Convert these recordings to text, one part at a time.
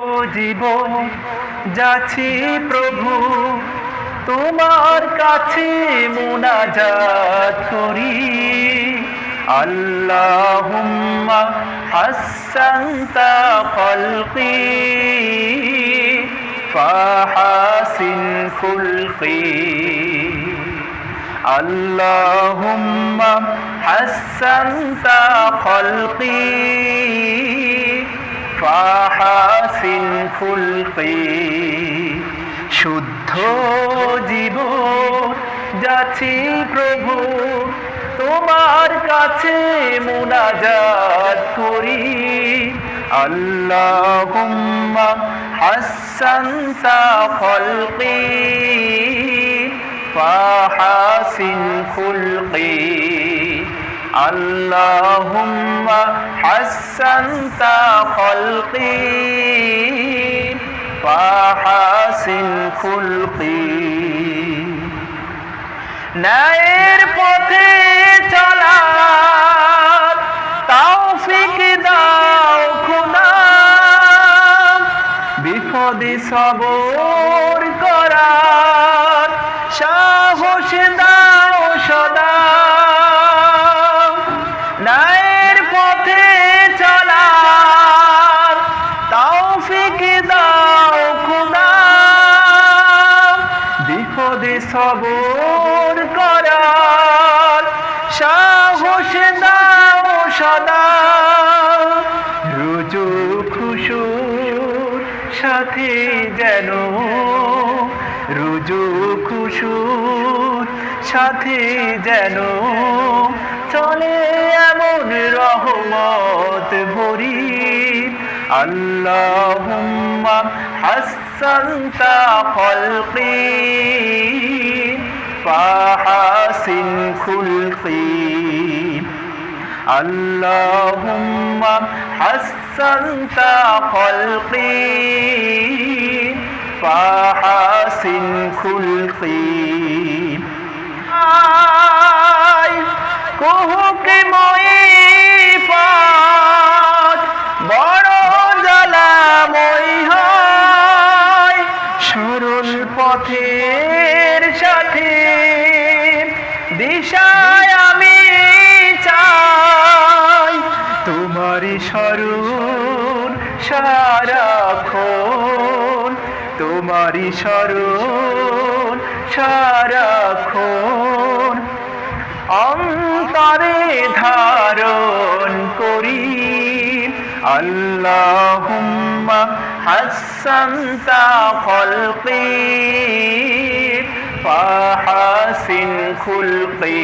জীবন যাচ্ছি প্রভু, তোমার কাছে মোনাজাত করি। আল্লাহুম্মা হাসান্তা খলকি ফাহাসিন খুলকি। আল্লাহুম্মা হাসান্তা খলকি ফাহাসিন খুলকি শুদ্ধ জীব, যাচ্ছি প্রভু, তোমার কাছে মুনাজাত করি। আল্লাহুম্মা হাসানতা খলকি, ফাহাসিন খুলকি اللهم حسنت خلقي فحسن خلقي ন্যায়ের পথে চলার তৌফিক দাও খোদা বিপদে সবর করার সাহস বিপদে সবর করার সাহস দাও সদা। রুজু খুশুর সাথে যেন, রুজু খুশুর সাথে যেন। চলে এমন রহমত ভরি। আল্লাহুম্মা হাসানতা খলকি। ফাহাসিন خلقي اللهم حسنت خلقي ফাহাসিন খুলকি পথের সাথে দিশায় আমি চাই। তোমারই স্মরণ সারাক্ষণ তোমারই স্মরণ সারাক্ষণ অন্তরে ধারণ করি। আল্লাহুম্মা হাসানতা খলকি ফাহাসিন খুলকি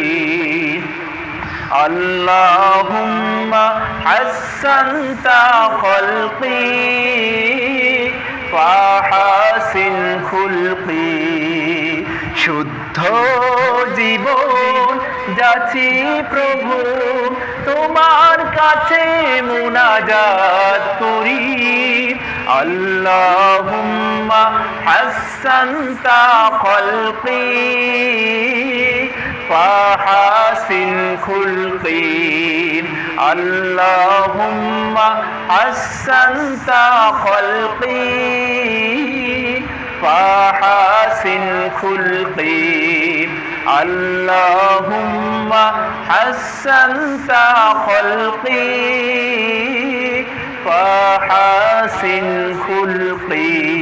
আল্লাহুম্মা হাসানতা খলকি ফাহাসিন খুলকি শুদ্ধ জীবন যাচ্ছি প্রভু, তোমার কাছে মুনাজাত করি। اللهم حسنت خلقي فحسن خلقي اللهم حسنت خلقي فحسن خلقي اللهم حسنت خلقي فحسن حسن خلقي